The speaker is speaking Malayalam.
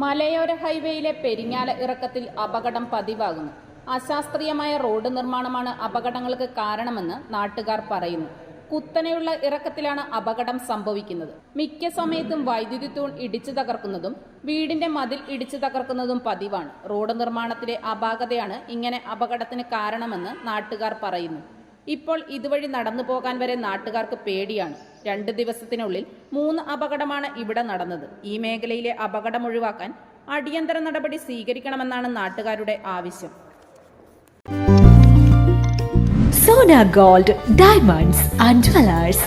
മലയോര ഹൈവേയിലെ പെരിങ്ങാല ഇറക്കത്തിൽ അപകടം പതിവാകുന്നു. അശാസ്ത്രീയമായ റോഡ് നിർമ്മാണമാണ് അപകടങ്ങൾക്ക് കാരണമെന്ന് നാട്ടുകാർ പറയുന്നു. കുത്തനെയുള്ള ഇറക്കത്തിലാണ് അപകടം സംഭവിക്കുന്നത്. മിക്ക സമയത്തും വൈദ്യുതി തൂൺ ഇടിച്ചു തകർക്കുന്നതും വീടിന്റെ മതിൽ ഇടിച്ചു തകർക്കുന്നതും പതിവാണ്. റോഡ് നിർമ്മാണത്തിലെ അപാകതയാണ് ഇങ്ങനെ അപകടത്തിന് കാരണമെന്ന് നാട്ടുകാർ പറയുന്നു. ഇപ്പോൾ ഇതുവഴി നടന്നു പോകാൻ വരെ നാട്ടുകാർക്ക് പേടിയാണ്. രണ്ട് ദിവസത്തിനുള്ളിൽ മൂന്ന് അപകടമാണ് ഇവിടെ നടന്നത്. ഈ മേഖലയിലെ അപകടം ഒഴിവാക്കാൻ അടിയന്തര നടപടി സ്വീകരിക്കണമെന്നാണ് നാട്ടുകാരുടെ ആവശ്യം. Sona gold diamonds and jewellers